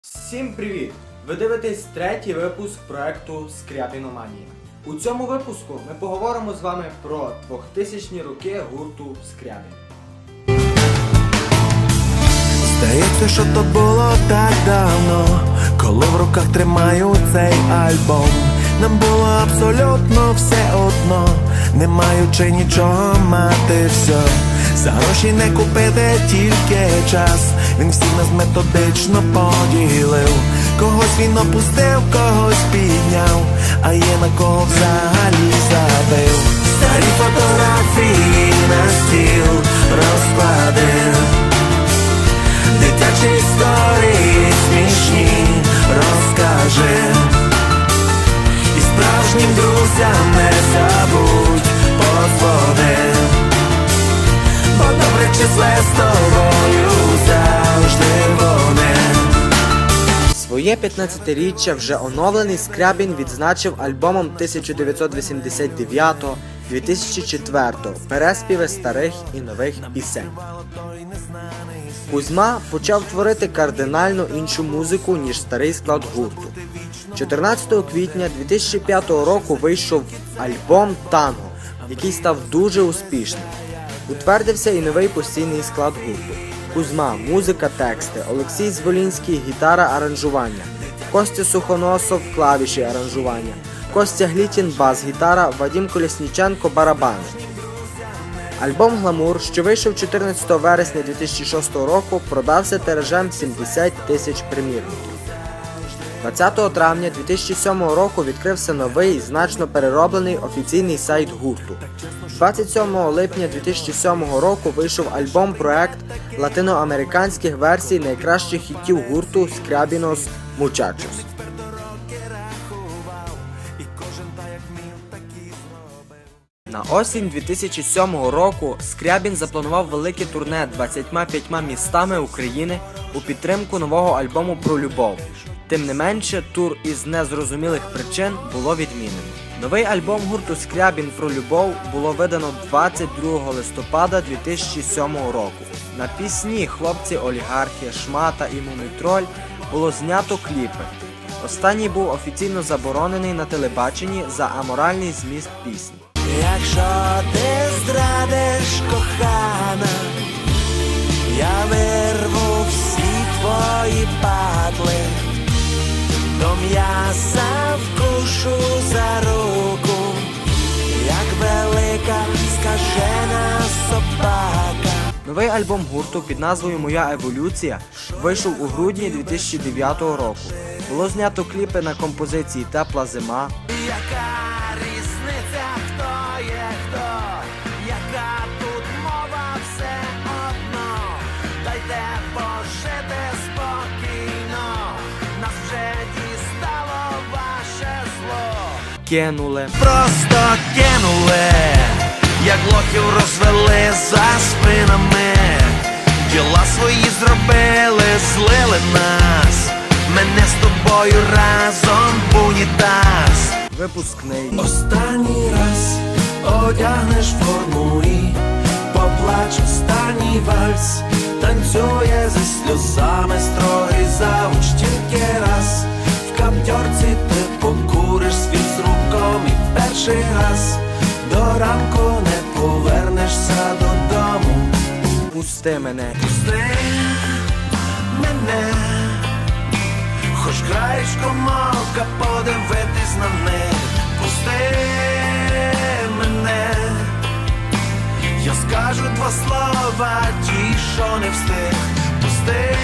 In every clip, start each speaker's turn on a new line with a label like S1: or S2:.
S1: Всім привіт! Ви дивитесь третій випуск проекту Скрябіноманія. У цьому випуску ми поговоримо з вами про 2000-ні роки гурту Скрябін.
S2: Здається, що то було так давно, коли в руках тримаю цей альбом. Нам було абсолютно все одно, не маючи нічого мати все. За гроші не купити тільки час. Він всіх нас методично поділив. Когось він опустив, когось підняв, а є на кого взагалі забив.
S1: Своє 15-річчя вже оновлений Скрябін відзначив альбомом 1999-2004 переспіви старих і нових пісень. Кузьма почав творити кардинально іншу музику, ніж старий склад гурту. 14 квітня 2005 року вийшов альбом Танго, який став дуже успішним. Утвердився і новий постійний склад гурту. Кузьма, музика, тексти, Олексій Зволінський, гітара, аранжування, Костя Сухоносов, клавіші аранжування, Костя Глітін, бас-гітара, Вадім Колісніченко, барабани. Альбом Гламур, що вийшов 14 вересня 2006 року, продався тиражем 70 тисяч примірників. 20 травня 2007 року відкрився новий, значно перероблений офіційний сайт гурту. 27 липня 2007 року вийшов альбом-проект латиноамериканських версій найкращих хітів гурту Scriabinos Muchachos. На осінь 2007 року Скрябін запланував велике турне 25 містами України у підтримку нового альбому про любов. Тим не менше, тур із незрозумілих причин було відмінено. Новий альбом гурту Скрябін про любов було видано 22 листопада 2007 року. На пісні Хлопці олігархи, Шмата і Мумітроль було знято кліпи. Останній був офіційно заборонений на телебаченні за аморальний зміст пісні.
S2: Якщо ти зрадиш кохана, я вирву всі твої падли, до м'яса
S1: Новий альбом гурту під назвою Моя еволюція вийшов у грудні 2009 року. Було знято кліпи на композиції Тепла зима,
S2: Яка різниця, хто є хто, яка тут мова все одно, дайте пожити спокійно, нас вже дістало ваше зло.
S1: кинули.
S2: Просто кинули, як лохів розвели за спинами, діла свої зробили, злили нас, мене з тобою разом в унітаз.
S1: Випускний.
S2: Останній раз одягнеш форму і поплач останній вальс, танцює зі сльозами строгий завуч тільки раз. В каптьорці ти покуриш свій з руком і перший раз до ранку не повернешся додому.
S1: Пусти мене.
S2: Пусти мене, хоч краєчко мовка подивитись на них. Пусти мене, я скажу два слова, ті, що не встиг. Пусти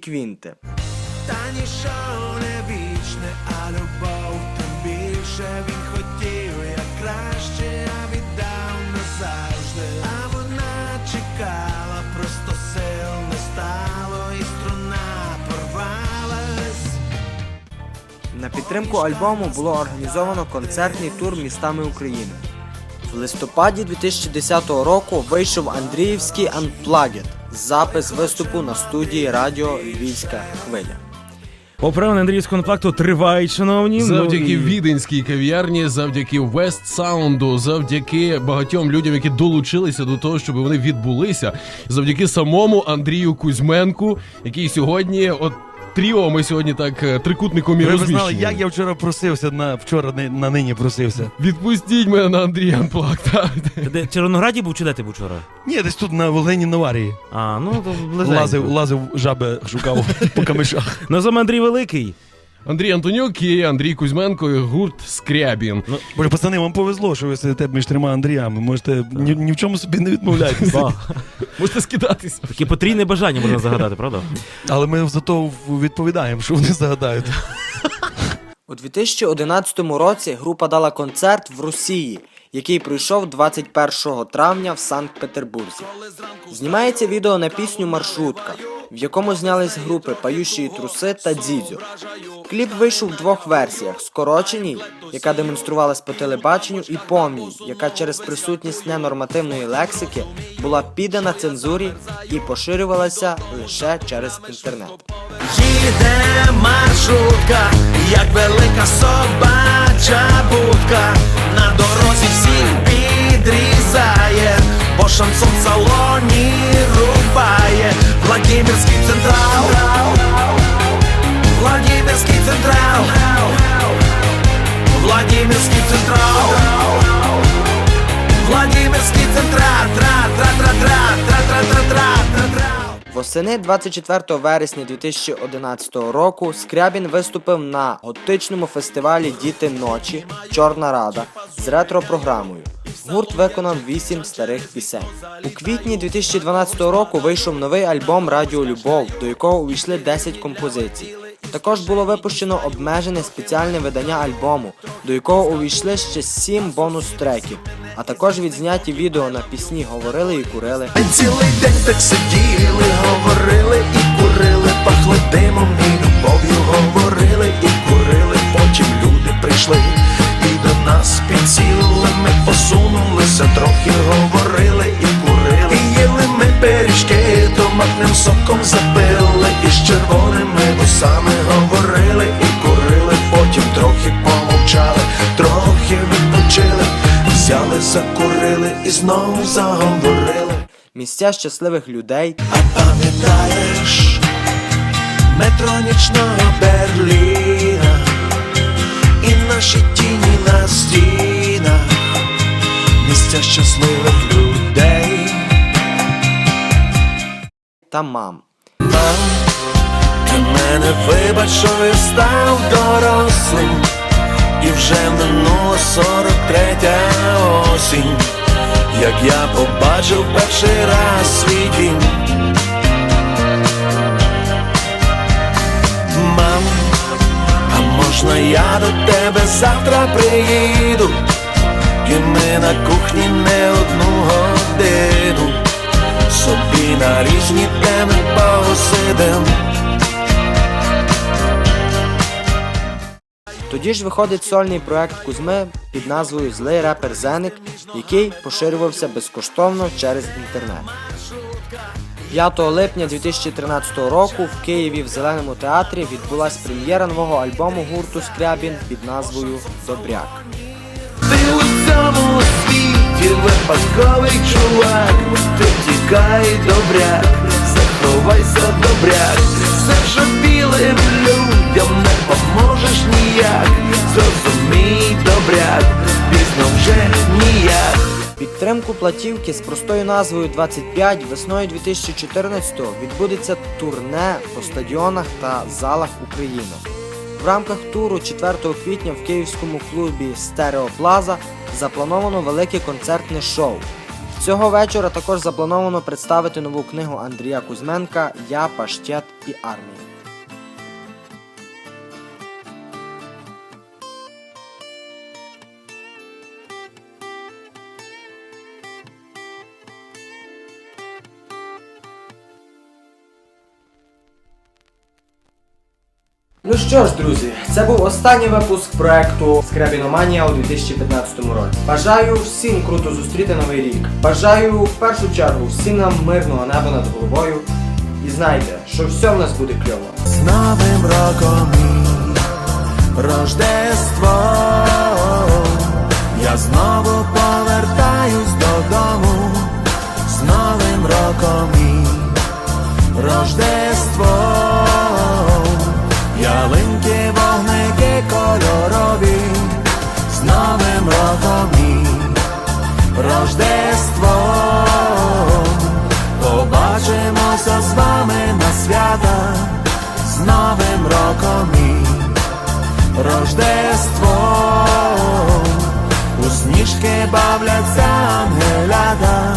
S1: квінти.
S2: Та ніщо не вічне, а любов тим більше він хотів, як краще, а віддав назавжди. А вона чекала, просто сил не стало, і струна порвалась.
S1: На підтримку альбому було організовано концертний тур містами України. В листопаді 2010 року вийшов Андріївський Unplugged – запис виступу на студії радіо Львівська хвиля.
S3: Оправини андрійського контакту тривають, шановні.
S4: Завдяки
S3: Ну, і-
S4: віденській кав'ярні, завдяки Вест Саунду, завдяки багатьом людям, які долучилися до того, щоб вони відбулися, завдяки самому Андрію Кузьменку, який сьогодні, от тріо, ми сьогодні так е, трикутником і
S5: Ви знали, як я вчора просився на вчора на, на нині просився.
S4: Відпустіть мене на Андрія Анплак.
S3: Ти де в Червонограді був чи де ти був вчора?
S5: Ні, десь тут на Волині Наварії.
S3: А, ну то близенько.
S5: Лазив, лазив, жаби шукав по камишах.
S3: Ну, сам Андрій Великий.
S4: Андрій Антонюк і Андрій Кузьменко, і гурт Скрябін.
S5: Боже, пацани, вам повезло, що ви сидите між трьома Андріями. Можете ні, ні в чому собі не відмовляйтесь.
S4: Можете скидатися.
S3: Таке потрійне бажання можна загадати, правда?
S5: Але ми зато відповідаємо, що вони загадають.
S1: У 2011 році група дала концерт в Росії, який пройшов 21 травня в Санкт-Петербурзі. Знімається відео на пісню Маршрутка, в якому знялись групи Пающі труси та Дзідзю. Кліп вийшов в двох версіях: скороченій, яка демонструвалась по телебаченню, і повній, яка через присутність ненормативної лексики була піддана цензурі і поширювалася лише через інтернет.
S2: Їде маршрутка, як велика собача будка, на дорозі всіх підрізає, бо шансон в салоні рубає, Владимирський централ, Владимирський централ, Владимирський централ, Владимирський централ, тра тра тра тра тра тра тра тра тра тра.
S1: Восени 24 вересня 2011 року Скрябін виступив на готичному фестивалі Діти ночі. Чорна Рада з ретро-програмою. Гурт виконав 8 старих пісень. У квітні 2012 року вийшов новий альбом Радіо Любов, до якого увійшли 10 композицій. Також було випущено обмежене спеціальне видання альбому, до якого увійшли ще 7 бонус-треків, а також відзняті відео на пісні Говорили і курили.
S2: Цілий день так сиділи, говорили і курили, пахли димом і любов'ю, говорили і курили, потім люди прийшли і до нас підсіли, ми посунулися, трохи говорили і курили. І їли ми пиріжки, томатним соком запили, і з червоними вусами говорили і курили, потім трохи помовчали, трохи відпочили, взяли, закурили і знову заговорили.
S1: Місця щасливих людей.
S2: А пам'ятаєш метро нічного Берліна? І наші тіні на стінах, місця щасливих людей.
S1: та мам.
S2: Мам, ти мене вибач, що я став дорослим, і вже минула сорок третя осінь, як я побачив перший раз свій дім. Мам, а можна я до тебе завтра приїду? І ми на кухні не одну годину собі на різні теми посидим.
S1: Тоді ж виходить сольний проект Кузьми під назвою Злий репер Зеник, який поширювався безкоштовно через інтернет. 5 липня 2013 року в Києві в Зеленому театрі відбулась прем'єра нового альбому гурту Скрябін під назвою Добряк.
S2: Цьому світі випадковий чувак, ти тікай добряк, заховайся добряк, все вже білим людям не поможеш ніяк, зрозумій добряк, пізно вже ніяк.
S1: Підтримку платівки з простою назвою 25 весною 2014-го відбудеться турне по стадіонах та залах України. В рамках туру 4 квітня в київському клубі Стереоплаза заплановано велике концертне шоу. Цього вечора також заплановано представити нову книгу Андрія Кузьменка Я, паштет і армія. Ну що ж, друзі, це був останній випуск проекту Скрябіноманія у 2015 році. Бажаю всім круто зустріти новий рік. Бажаю в першу чергу всім нам мирного неба над головою. І знайте, що все в нас буде кльово.
S2: З Новим роком Рождество Я знову Новим роком і Рождество У сніжки бавляться ангелята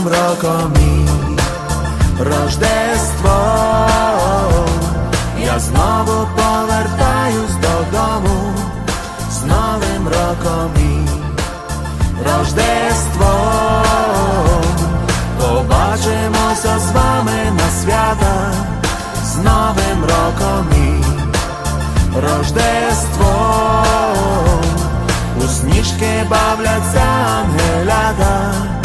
S2: Новим роком і Рождество Я знову повертаюсь додому з Новим роком і Рождество Побачимося з вами на свята з Новим роком і Рождество У сніжки бавляться ангелята